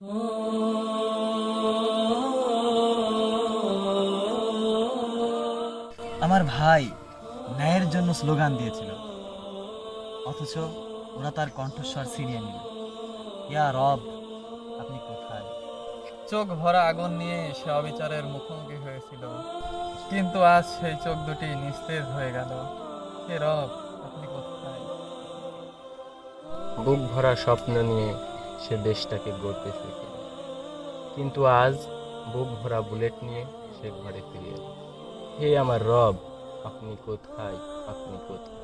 আমার ভাই ন্যায়ের জন্য স্লোগান দিয়েছিল। অথচ ওরা তার কণ্ঠস্বর ছিনিয়ে নিল। ইয়া রব আপনি কোথায়? চোখ ভরা আগুন নিয়ে সে অবিচারের মুখোমুখি হয়েছিল। কিন্তু আজ সেই চোখ দুটি নিস্তেজ হয়ে গেল। হে রব আপনি কোথায়? বুক ভরা স্বপ্ন নিয়ে সে দেশটাকে গড়তে শেখে। কিন্তু আজ বুক ভরা বুলেট নিয়ে সে ঘরে ফিরে এলো। হে আমার রব আপনি কোথায় আপনি কোথায়?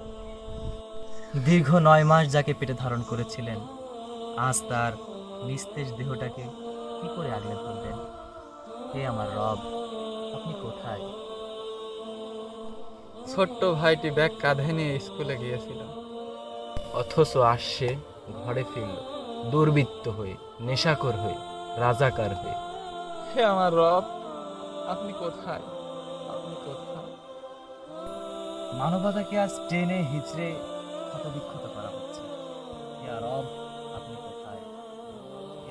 দীর্ঘ নয় মাস যাকে পেটে ধারণ করেছিলেন আজ তার নিস্তেজ দেহটাকে কি করে আগলে ধরলেন হে আমার রব আপনি কোথায়? ছোট্ট ভাইটি ব্যাগ কাঁধে নিয়ে স্কুলে গিয়েছিল। অথচ আসছে ঘরে ফিরল। দুর্বৃত্ত হয়ে নেশাকর হয়ে রাজাকার হয়ে। হে আমার রব আপনি কোথায়? আপনি কোথায়? মানবতাকে আজ টেনে হিচড়ে ক্ষতবিক্ষত করা হচ্ছে। ইয়া রব আপনি কোথায়?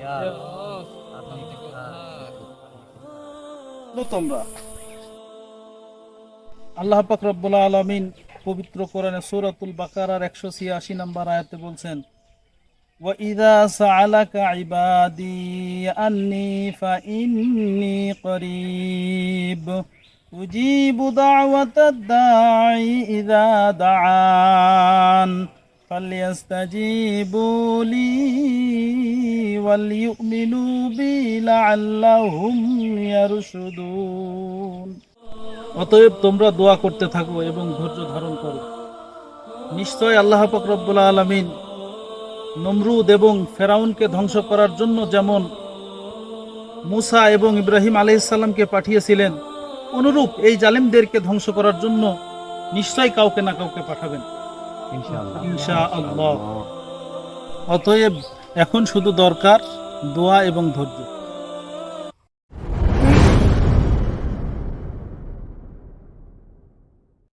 ইয়া রব, আপনি আপনি কোথায়? তোমরা। আল্লাহ পাক রব্বুল আলামিন পবিত্র কোরআনে সূরাতুল বাকারার 186 নম্বর আয়াতে বলছেন وَإِذَا سَأَلَكَ عِبَادِي أَنِّي فَإِنِّي قَرِيبٌ أُجِيبُ دَعْوَةَ الدَّاعِ إِذَا دَعَانِ فَلْيَسْتَجِيبُوا لِي وَلْيُؤْمِنُوا بِي لَعَلَّهُمْ يَرْشُدُونَ অতএব তোমরা দোয়া করতে থাকো এবং ধৈর্য ধারণ করো নিশ্চয় আল্লাহ পাক রব্বুল আলামিন নমরুদ এবং ফেরাউনকে ধ্বংস করার জন্য যেমন মুসা এবং ইব্রাহিম আলাইসাল্লামকে পাঠিয়েছিলেন অনুরূপ এই জালিমদেরকে ধ্বংস করার জন্য নিশ্চয়ই কাউকে না কাউকে পাঠাবেন। ইনশা আল্লাহ অতএব এখন শুধু দরকার দোয়া এবং ধৈর্য।